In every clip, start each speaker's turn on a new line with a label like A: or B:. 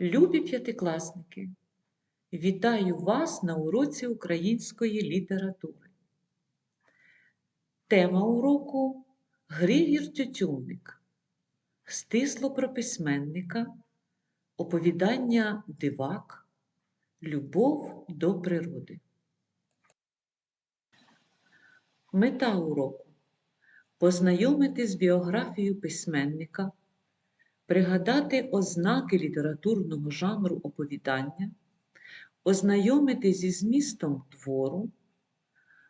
A: Любі п'ятикласники, вітаю вас на уроці української літератури. Тема уроку Григір Тютюнник. Стисло про письменника, оповідання дивак, любов до природи. Мета уроку познайомити з біографією письменника пригадати ознаки літературного жанру оповідання, ознайомити зі змістом твору,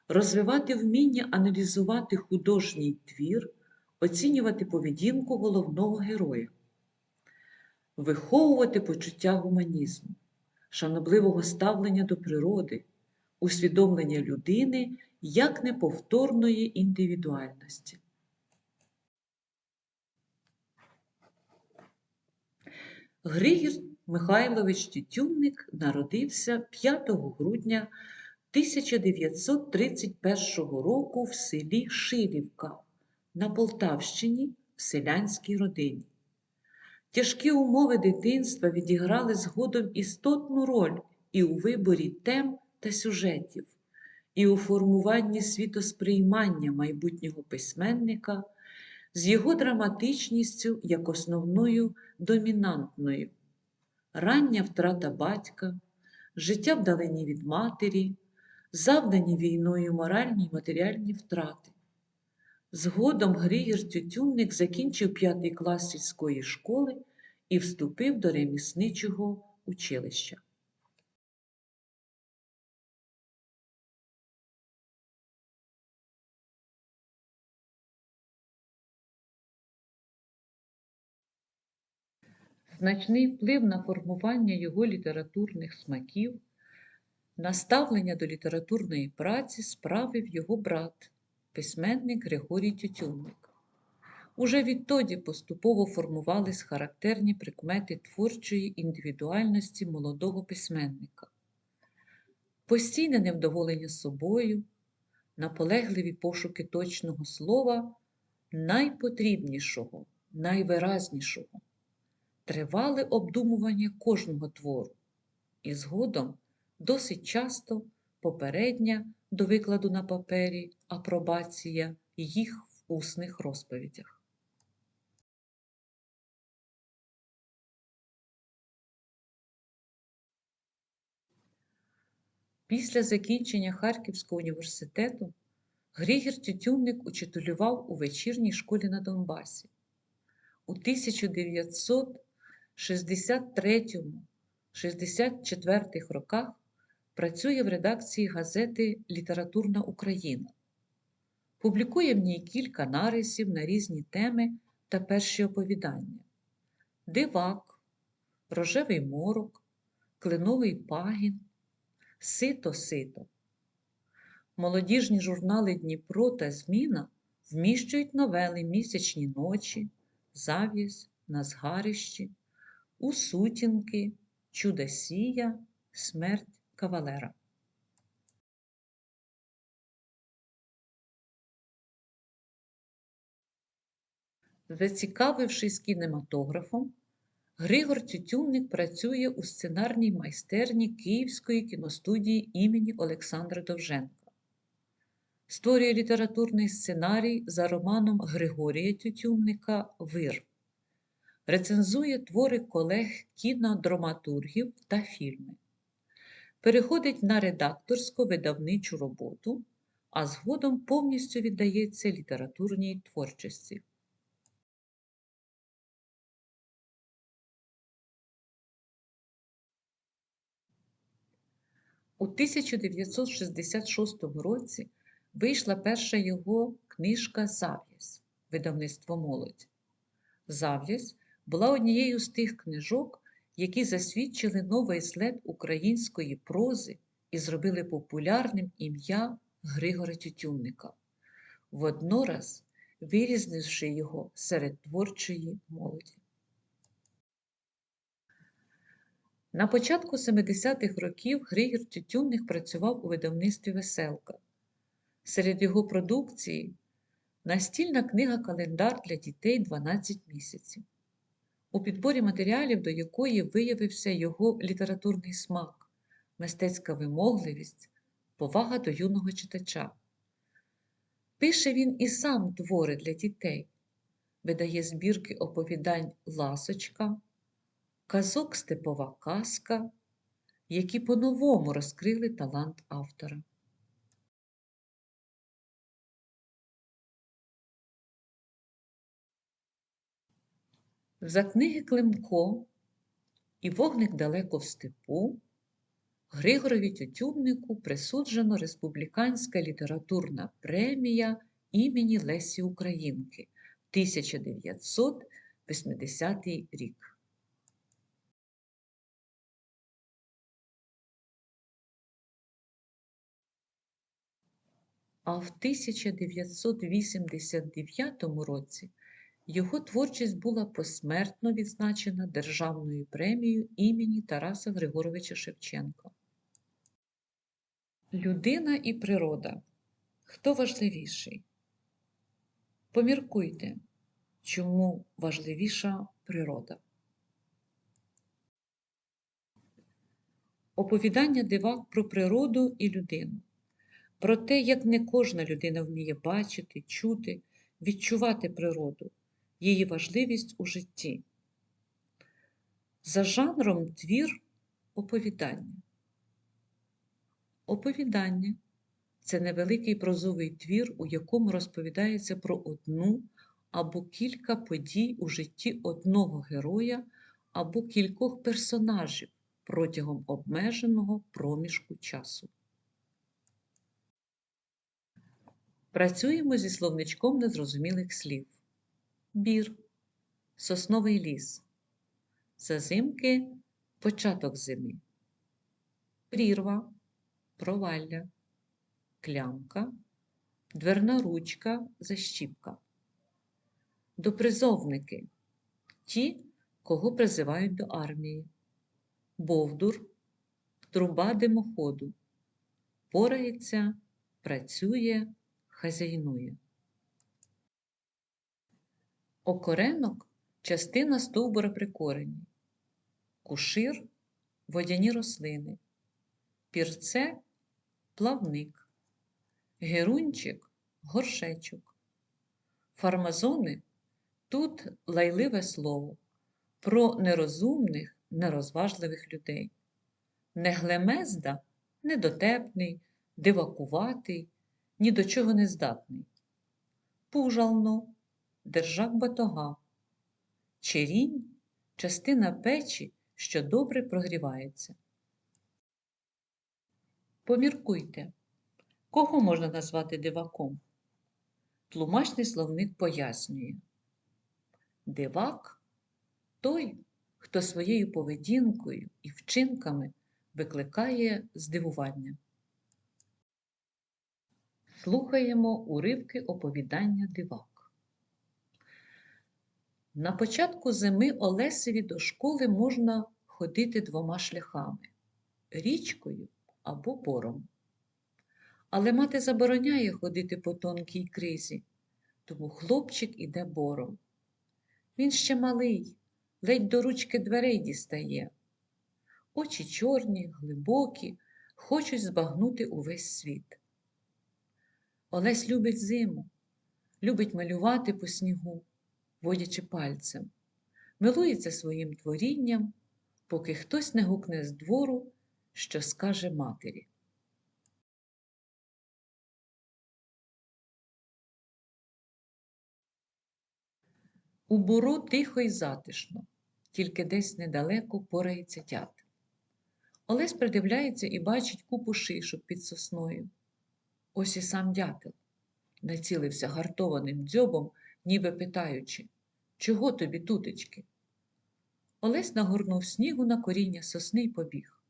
A: розвивати вміння аналізувати художній твір, оцінювати поведінку головного героя, виховувати почуття гуманізму, шанобливого ставлення до природи, усвідомлення людини як неповторної індивідуальності. Григір Михайлович Тютюнник народився 5 грудня 1931 року в селі Шилівка на Полтавщині в селянській родині. Тяжкі умови дитинства відіграли згодом істотну роль і у виборі тем та сюжетів, і у формуванні світосприймання майбутнього письменника з його драматичністю як основною домінантною, рання втрата батька, життя вдалині від матері, завдані війною моральні й матеріальні втрати. Згодом Григір Тютюнник закінчив п'ятий клас сільської школи і вступив до ремісничого училища. Значний вплив на формування його літературних смаків, на ставлення до літературної праці справив його брат, письменник Григорій Тютюнник. Уже відтоді поступово формувались характерні прикмети творчої індивідуальності молодого письменника, постійне невдоволення собою, наполегливі пошуки точного слова, найпотрібнішого, найвиразнішого тривале обдумування кожного твору, і згодом досить часто попередня до викладу на папері апробація їх в усних розповідях. Після закінчення Харківського університету Григір Тютюнник учителював у вечірній школі на Донбасі. У 1900 63-64 роках працює в редакції газети Літературна Україна. Публікує в ній кілька нарисів на різні теми та перші оповідання: Дивак, Рожевий морок, Клиновий пагін, Сито-сито. Молодіжні журнали Дніпро та Зміна вміщують новели Місячні ночі, Зав'язь, на згарищі у сутінки, чудосія, смерть кавалера. Зацікавившись кінематографом, Григор Тютюнник працює у сценарній майстерні Київської кіностудії імені Олександра Довженка. Створює літературний сценарій за романом Григорія Тютюнника Вир рецензує твори колег кінодраматургів та фільми, переходить на редакторсько-видавничу роботу, а згодом повністю віддається літературній творчості. У 1966 році вийшла перша його книжка Зав'язь видавництво молодь. Зав'язь була однією з тих книжок, які засвідчили новий след української прози і зробили популярним ім'я Григора Тютюнника, воднораз вирізнивши його серед творчої молоді. На початку 70-х років Григір Тютюнник працював у видавництві Веселка. Серед його продукції настільна книга Календар для дітей 12 місяців. У підборі матеріалів, до якої виявився його літературний смак, мистецька вимогливість, повага до юного читача. Пише він і сам твори для дітей, видає збірки оповідань Ласочка, казок Степова казка, які по-новому розкрили талант автора. За книги Климко і вогник далеко в степу Григорові Тютюннику присуджено Республіканська літературна премія імені Лесі Українки 1980 рік. А в 1989 році його творчість була посмертно відзначена Державною премією імені Тараса Григоровича Шевченка. Людина і природа. Хто важливіший? Поміркуйте, чому важливіша природа. Оповідання дивак про природу і людину, про те, як не кожна людина вміє бачити, чути, відчувати природу, її важливість у житті. За жанром твір оповідання. Оповідання це невеликий прозовий твір, у якому розповідається про одну або кілька подій у житті одного героя або кількох персонажів протягом обмеженого проміжку часу. Працюємо зі словничком незрозумілих слів. Бір, сосновий ліс, зазимки початок зими, прірва, провалля, клямка, дверна ручка, защіпка. Допризовники. Ті, кого призивають до армії, Бовдур, труба димоходу, порається, працює, хазяйнує. Окоренок частина стовбура при корені, кушир водяні рослини, пірце плавник, герунчик горшечок. Фармазони тут лайливе слово про нерозумних, нерозважливих людей. Неглемезда недотепний, дивакуватий, ні до чого не здатний. Пужално держак батога, черінь частина печі, що добре прогрівається. Поміркуйте, кого можна назвати диваком? Тлумачний словник пояснює. Дивак той, хто своєю поведінкою і вчинками викликає здивування. Слухаємо уривки оповідання дивак. На початку зими Олесеві до школи можна ходити двома шляхами річкою або бором. Але мати забороняє ходити по тонкій кризі, тому хлопчик іде бором. Він ще малий, ледь до ручки дверей дістає. Очі чорні, глибокі, хочуть збагнути увесь світ. Олесь любить зиму, любить малювати по снігу, водячи пальцем, милується своїм творінням, поки хтось не гукне з двору що скаже матері. У буру тихо й затишно, тільки десь недалеко порається дятел. Олесь придивляється і бачить купу шишок під сосною. Ось і сам дятел націлився гартованим дзьобом, ніби питаючи, чого тобі, тутечки? Олесь нагорнув снігу на коріння сосни й побіг.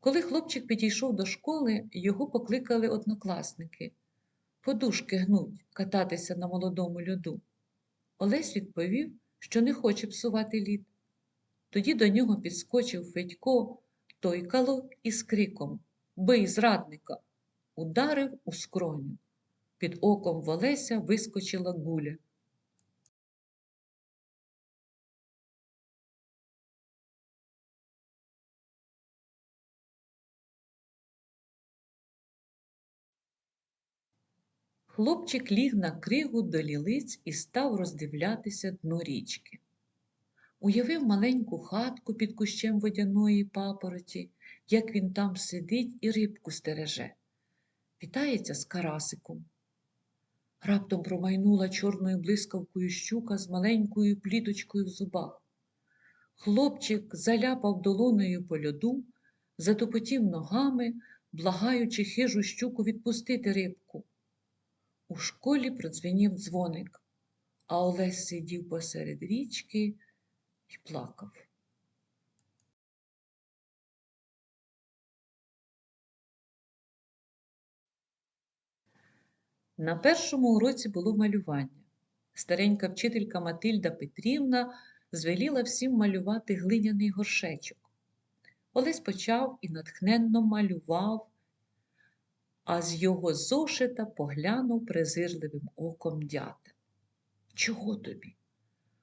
A: Коли хлопчик підійшов до школи, його покликали однокласники подушки гнуть, кататися на молодому льоду. Олесь відповів, що не хоче псувати лід. Тоді до нього підскочив Федько, тойкало із криком Бий зрадника! Ударив у скроню. Під оком Волеся вискочила гуля. Хлопчик ліг на кригу до лілиць і став роздивлятися дно річки. Уявив маленьку хатку під кущем водяної папороті, як він там сидить і рибку стереже, вітається з карасиком. Раптом промайнула чорною блискавкою щука з маленькою пліточкою в зубах. Хлопчик заляпав долонею по льоду, затопотів ногами, благаючи хижу щуку відпустити рибку. У школі продзвенів дзвоник, а Олесь сидів посеред річки і плакав. На першому уроці було малювання. Старенька вчителька Матильда Петрівна звеліла всім малювати глиняний горшечок. Олесь почав і натхненно малював, а з його зошита поглянув презирливим оком дята. Чого тобі?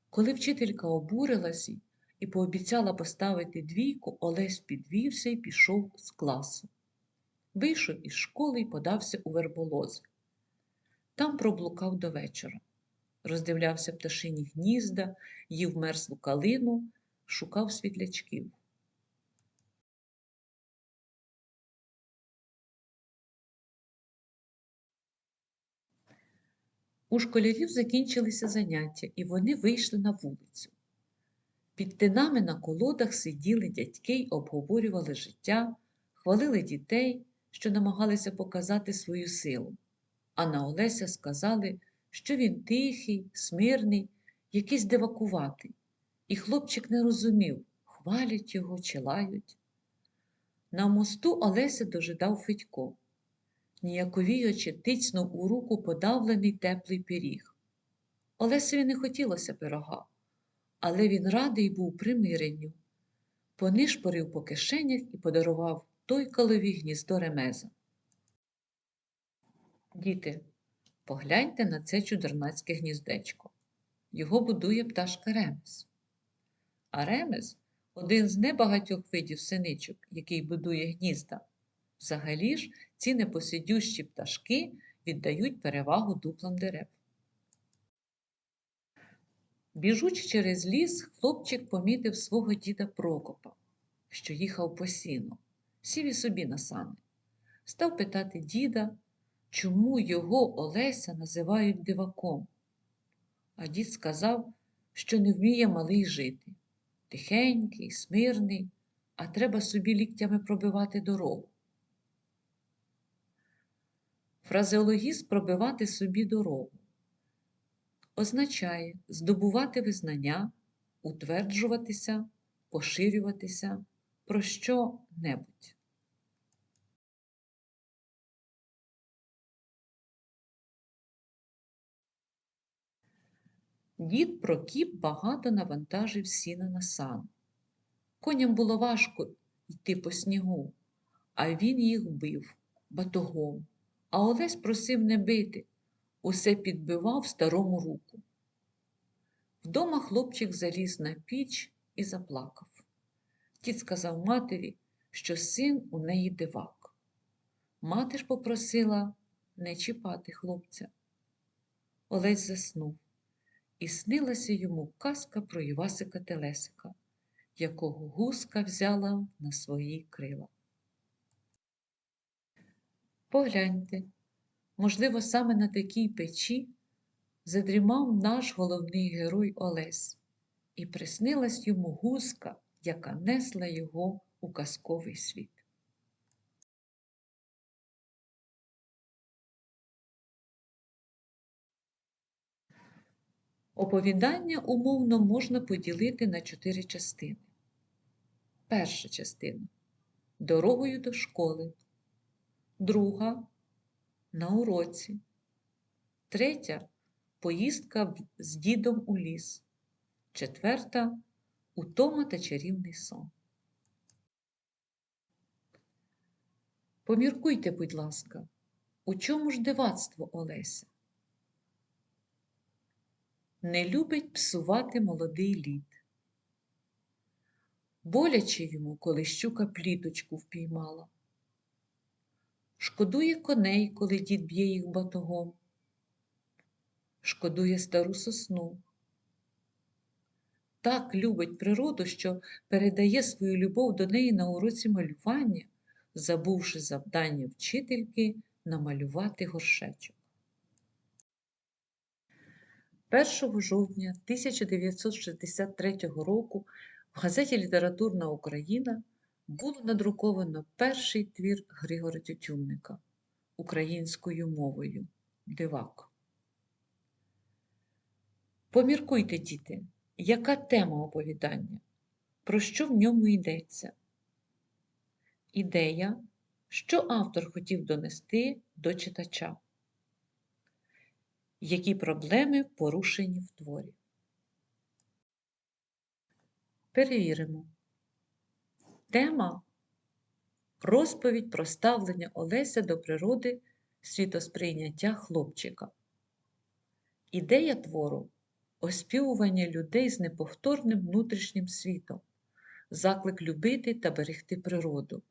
A: Коли вчителька обурилася і пообіцяла поставити двійку, Олесь підвівся і пішов з класу. Вийшов із школи і подався у верболози. Там проблукав до вечора. Роздивлявся пташині гнізда, їв мерзлу калину, шукав світлячків. У школярів закінчилися заняття, і вони вийшли на вулицю. Під тинами на колодах сиділи дядьки й обговорювали життя, хвалили дітей, що намагалися показати свою силу. А на Олеся сказали, що він тихий, смирний, якийсь дивакуватий, і хлопчик не розумів, хвалять його чи лають. На мосту Олеся дожидав Федько. Ніяковіючи, тицьнув у руку подавлений теплий пиріг. Олесеві не хотілося пирога, але він радий був примиренню. Понишпорив по кишенях і подарував той колові гніздо ремеза. Діти, погляньте на це чудернацьке гніздечко. Його будує пташка Ремес. А Ремес один з небагатьох видів синичок, який будує гнізда. Взагалі ж ці непосидющі пташки віддають перевагу дуплам дерев. Біжучи через ліс, хлопчик помітив свого діда Прокопа, що їхав по сіну, сів і собі на сани. Став питати діда, чому його Олеся називають диваком. А дід сказав, що не вміє малий жити. Тихенький, смирний, а треба собі ліктями пробивати дорогу. Фразеологізм пробивати собі дорогу означає здобувати визнання, утверджуватися, поширюватися про що-небудь. Дід Прокіп багато навантажив сіна на сан. Коням було важко йти по снігу, а він їх бив батогом. А Олесь просив не бити, усе підбивав старому руку. Вдома хлопчик заліз на піч і заплакав. Дід сказав матері, що син у неї дивак. Мати ж попросила не чіпати хлопця. Олесь заснув, і снилася йому казка про Івасика Телесика, якого гуска взяла на свої крила. Погляньте, можливо, саме на такій печі задрімав наш головний герой Олесь, і приснилась йому гуска, яка несла його у казковий світ. Оповідання умовно можна поділити на чотири частини. Перша частина дорогою до школи друга на уроці, третя поїздка з дідом у ліс, четверта утома та чарівний сон. Поміркуйте, будь ласка, у чому ж дивацтво Олеся? Не любить псувати молодий лід. Боляче йому, коли щука пліточку впіймала. Шкодує коней, коли дід б'є їх батогом, шкодує стару сосну. Так любить природу, що передає свою любов до неї на уроці малювання, забувши завдання вчительки намалювати горшечок. 1 жовтня 1963 року в газеті Літературна Україна було надруковано перший твір Григора Тютюнника українською мовою Дивак. Поміркуйте, діти, яка тема оповідання? Про що в ньому йдеться? Ідея, що автор хотів донести до читача? Які проблеми порушені в творі? Перевіримо. Тема розповідь про ставлення Олеся до природи світосприйняття хлопчика. Ідея твору оспівування людей з неповторним внутрішнім світом, заклик любити та берегти природу.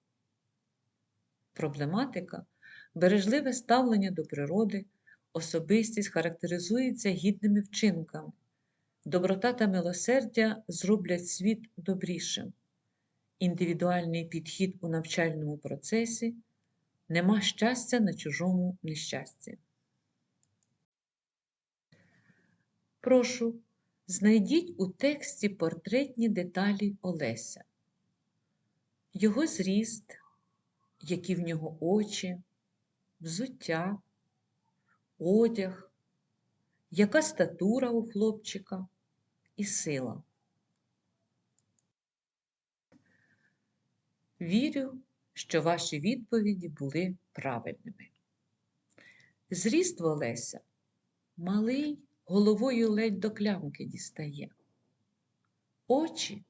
A: Проблематика бережливе ставлення до природи, особистість характеризується гідними вчинками. Доброта та милосердя зроблять світ добрішим. Індивідуальний підхід у навчальному процесі нема щастя на чужому нещасті. Прошу, знайдіть у тексті портретні деталі Олеся, його зріст, які в нього очі, взуття, одяг, яка статура у хлопчика і сила. Вірю, що ваші відповіді були правильними. Зріст Олеся малий головою ледь до клямки дістає. Очі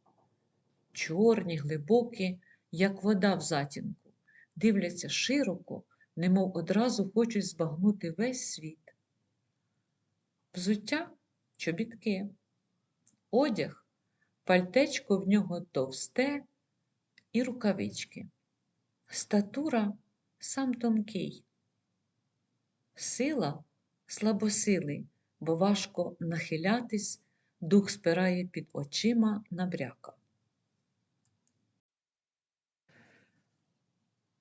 A: чорні, глибокі, як вода в затінку, дивляться широко, немов одразу хочуть збагнути весь світ. Взуття чобітки, одяг, пальтечко в нього товсте і рукавички. Статура сам тонкий, сила слабосилий, бо важко нахилятись, дух спирає під очима набряка.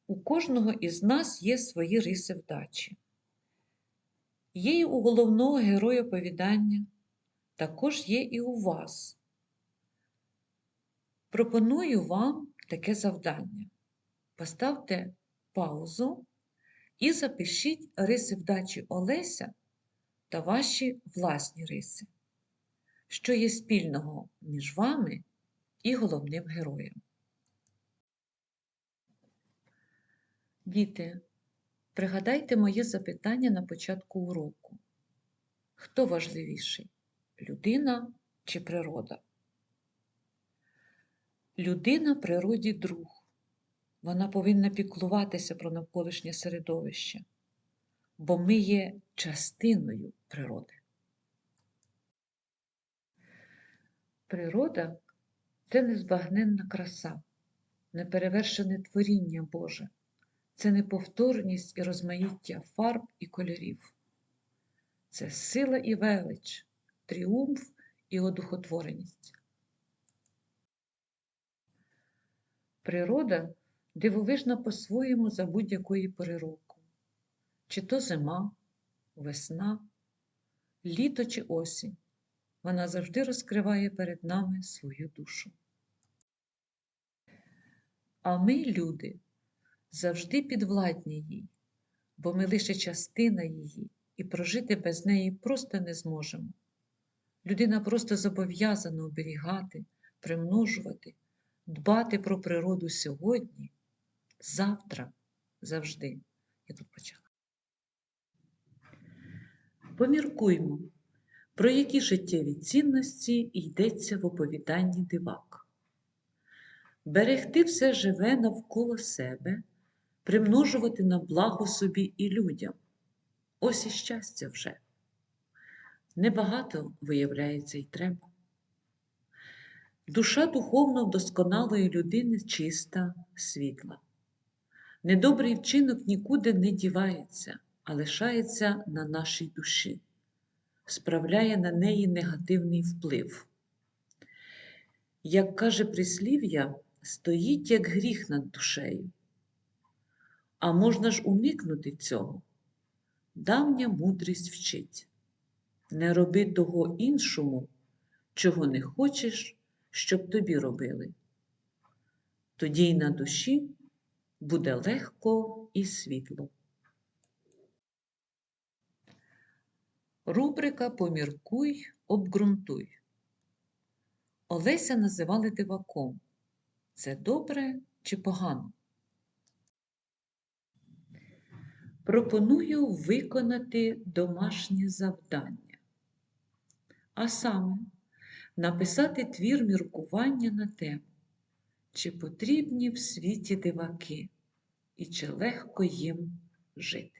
A: У кожного із нас є свої риси вдачі. Є і у головного героя оповідання, також є і у вас. Пропоную вам таке завдання. Поставте паузу і запишіть риси вдачі Олеся та ваші власні риси, що є спільного між вами і головним героєм. Діти, пригадайте моє запитання на початку уроку. Хто важливіший людина чи природа? Людина природі друг. Вона повинна піклуватися про навколишнє середовище, бо ми є частиною природи. Природа це незбагненна краса, неперевершене творіння Боже, це неповторність і розмаїття фарб і кольорів. Це сила і велич, тріумф і одухотвореність. Природа дивовижна по-своєму за будь-якої пори року, чи то зима, весна, літо чи осінь. Вона завжди розкриває перед нами свою душу. А ми, люди, завжди підвладні їй, бо ми лише частина її, і прожити без неї просто не зможемо. Людина просто зобов'язана оберігати, примножувати, дбати про природу сьогодні, завтра, завжди. Я тут почала. Поміркуймо, про які життєві цінності йдеться в оповіданні дивак. Берегти все живе навколо себе, примножувати на благо собі і людям. Ось і щастя вже. Небагато, виявляється, й треба. Душа духовно вдосконалої людини чиста, світла. Недобрий вчинок нікуди не дівається, а лишається на нашій душі. справляє на неї негативний вплив. Як каже прислів'я, стоїть як гріх над душею. А можна ж уникнути цього. Давня мудрість вчить. Не роби того іншому, чого не хочеш, щоб тобі робили. Тоді й на душі буде легко і світло. Рубрика Поміркуй, обґрунтуй. Олеся називали диваком. Це добре чи погано? Пропоную виконати домашнє завдання. А саме написати твір міркування на тему, чи потрібні в світі диваки і чи легко їм жити.